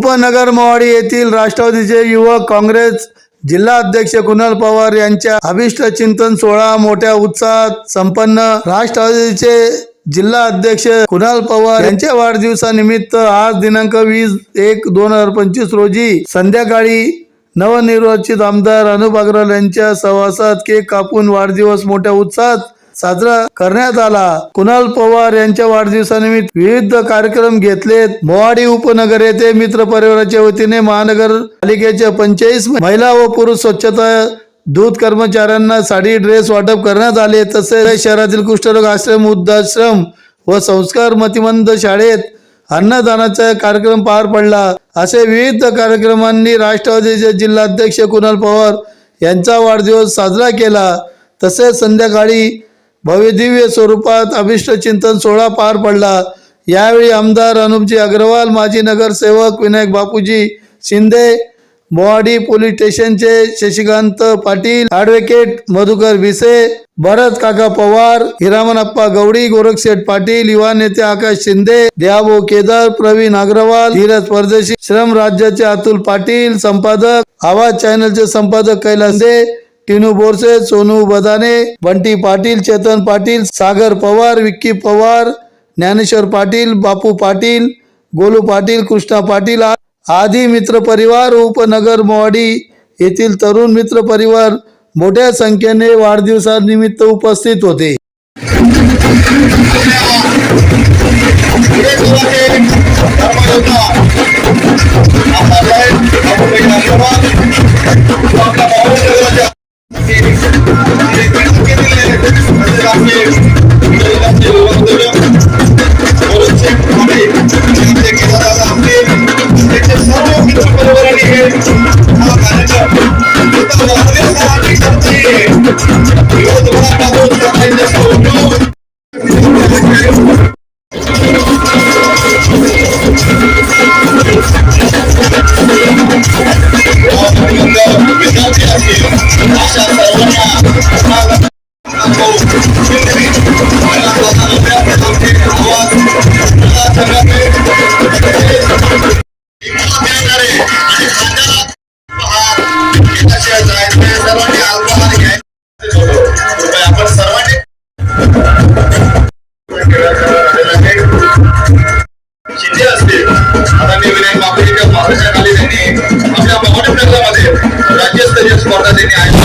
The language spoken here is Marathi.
उपनगर मोवाडी येथील राष्ट्रवादीचे युवक काँग्रेस जिल्हा अध्यक्ष कुणाल पवार यांच्या अभिष्ट चिंतन सोहळा मोठ्या उत्साहात संपन्न. राष्ट्रवादीचे जिल्हा अध्यक्ष कुणाल पवार यांच्या वाढदिवसानिमित्त आज दिनांक वीस एक दोन हजार पंचवीस रोजी संध्याकाळी नवनिर्वाचित आमदार अनुप अग्रवाल यांच्या सहवासात केक कापून वाढदिवस मोठ्या उत्साहात साजरा करण्यात आला. कुणाल पवार यांच्या वाढदिवसानिमित्त विविध कार्यक्रम घेतलेत. मोवाडी उपनगर येथे मित्र परिवाराच्या वतीने महानगरपालिकेच्या पंचेचाळीस महिला व पुरुष स्वच्छता दूध कर्मचाऱ्यांना साडी ड्रेस वाटप करण्यात आले. तसेच शहरातील कुष्ठरोग आश्रम वृद्धाश्रम व संस्कार मतिमंद शाळेत अन्नदानाचा कार्यक्रम पार पडला. असे विविध कार्यक्रमांनी राष्ट्रवादीचे जिल्हाध्यक्ष कुणाल पवार यांचा वाढदिवस साजरा केला. तसेच संध्याकाळी भव्यदिव्य स्वरूपात अभिष्ट चिंतन सोहळा पार पडला. यावेळी आमदार अनुपजी अग्रवाल माजी नगरसेवक विनायक बापूजी शिंदे मोवाडी पोलीस स्टेशनचे शशिकांत पाटील ॲडव्होकेट मधुकर भिसे भरत काका पवार हिरामनप्पा गवडी गोरखशेठ पाटील युवा नेते आकाश शिंदे द्याबो केदार प्रवीण अग्रवाल धीरज परदेशी श्रम राज्याचे अतुल पाटील संपादक आवाज चॅनलचे संपादक कैलास दे टिनू बोरसे सोनू बदाने बंटी पाटील चेतन पाटील सागर पवार विक्की पवार ज्ञानेश्वर पाटील बापू पाटील गोलू पाटील कृष्णा पाटील आदी मित्र परिवार उपनगर मोवाडी येथील तरुण मित्र परिवार मोठ्या संख्येने वाढदिवसानिमित्त उपस्थित होते. आता विनायक बापरेच्या महाराष्ट्राखाली त्यांनी आपल्या मराठी नगरामध्ये राज्यस्तरीय स्पर्धा त्यांनी आयोजित